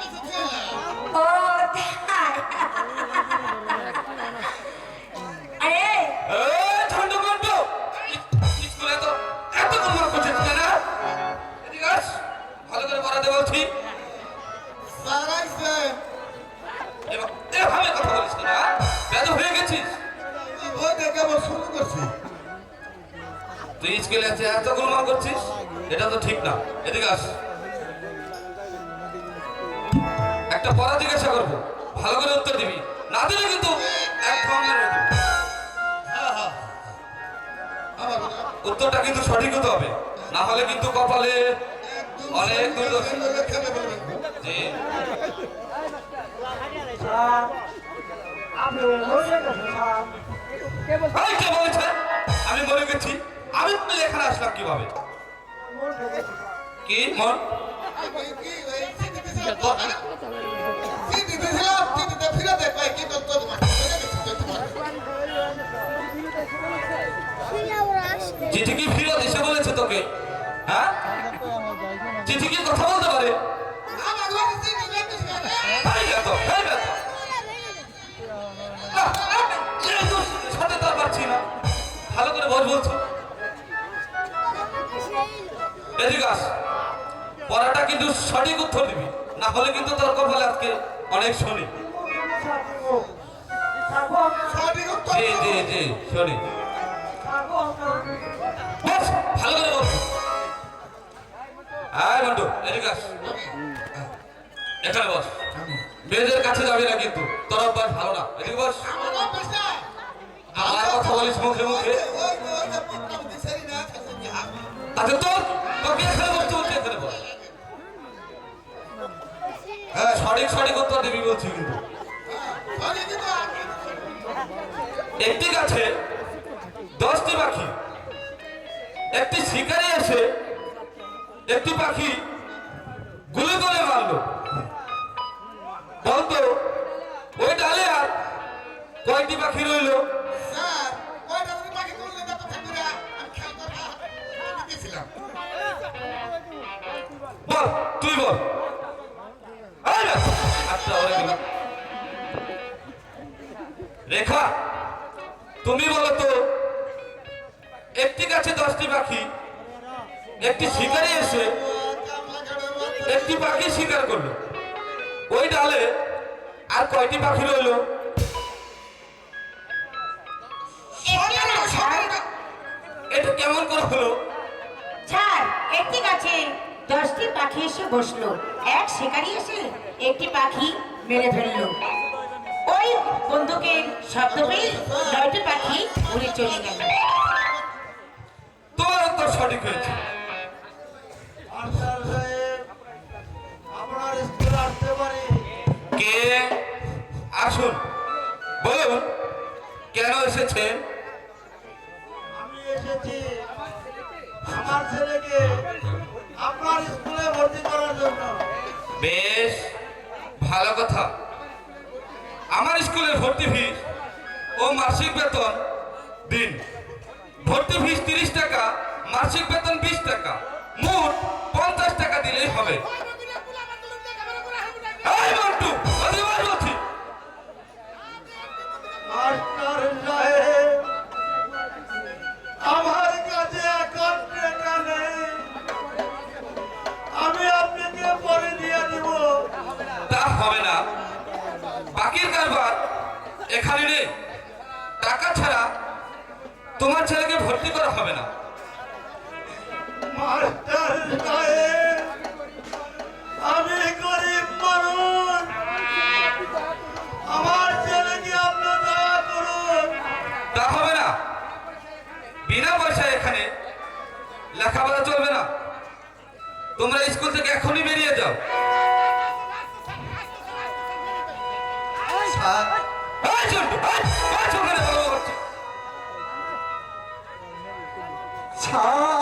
ও তাই। আরে স্কুলে তো। এত গোলমাল করছিস কেন? এদিকে আস। ভালো করে পড়াতে বলছি। সারাইছে। এবার এভাবে কথা বলিস কেন হ্যাঁ? বেয়াদব হয়ে গেছিস। ওই দেখে আবার শুরু করছে। তুই স্কুলে এত গোলমাল করছিস এটা তো ঠিক না। এদিকে আস। একটা পড়া জিজ্ঞাসা করব। ভালো করে উত্তর দিবি। না দিলে কিন্তু এক ধরনের আমার উত্তরটা কিন্তু সঠিক হতে হবে। না হলে কিন্তু কপালে অনেক আমি মরে গেছি। আমি এখানে আসলাম কীভাবে? কি? মন কি ওই চিঠিতে ছিলাম তো, হ্যাঁ? চিঠিতে ছিলাম, চিঠিতে ফিরে দেখ, কি করতো তোমার? চিঠি কি ফিরত এসে বলেছে তোকে হ্যাঁ কি হ্যাঁ? না ভালো করে বল বলছো এদিকে আস কিন্তু সঠিক উত্তর দিবি না হলে কিন্তু তোর কপালে আজকে অনেক শুনি। জি জি জি, শুনি। ভালো করে বল। আয় বস। মেয়েদের কাছে যাবি না কিন্তু, তোর অভ্যাস ভালো না। এদিকে বস। আমার। কথা বলিস? আচ্ছা তোর বস? সঠিক উত্তর দিবি বলছি কিন্তু। একটি গাছে দশটি পাখি। একটি শিকারি এসে একটি পাখি গুলি করে মারলো। বলতো, ওই ডালে আর কয়টি পাখি রইল? তুই ওইটা রেখা তুমি বলো তো একটি গাছে দশটি পাখি একটি শিকারি এসে। একটি পাখি শিকার করল। ওই ডালে আর কয়টি পাখি রইল। এটা কেমন করে হলো? ছাড় একটি গাছে দশটি পাখি এসে বসল। এক শিকারি এসে একটি পাখি মেরে ফেলল। বন্দুকের শব্দ পেয়ে নয়টি পাখি উড়ে চলে গেল। তোমার উত্তর সঠিক হয়েছে। মাস্টার সাহেব, স্কুলে আসতে পারি। কে? আসুন। বলুন কেন এসেছেন আমি এসেছি আমার ছেলেকে আপনার স্কুলে ভর্তি করার জন্য। বেশ ভালো কথা। আমার স্কুলের ভর্তি ফিস ও মাসিক বেতন দিন। ভর্তি ফিস তিরিশ টাকা মাসিক বেতন বিশ টাকা। মোট পঞ্চাশ টাকা দিলেই হবে। বাকির কারবার এখানে নেই। টাকা ছাড়া তোমার ছেলেকে ভর্তি করা হবে না। আমি গরিব মানুষ। আমার ছেলেকে আপনি দয়া করুন। তা হবে না। বিনা পয়সায় এখানে লেখাপড়া চলবে না। তোমরা স্কুল থেকে এখনই 자.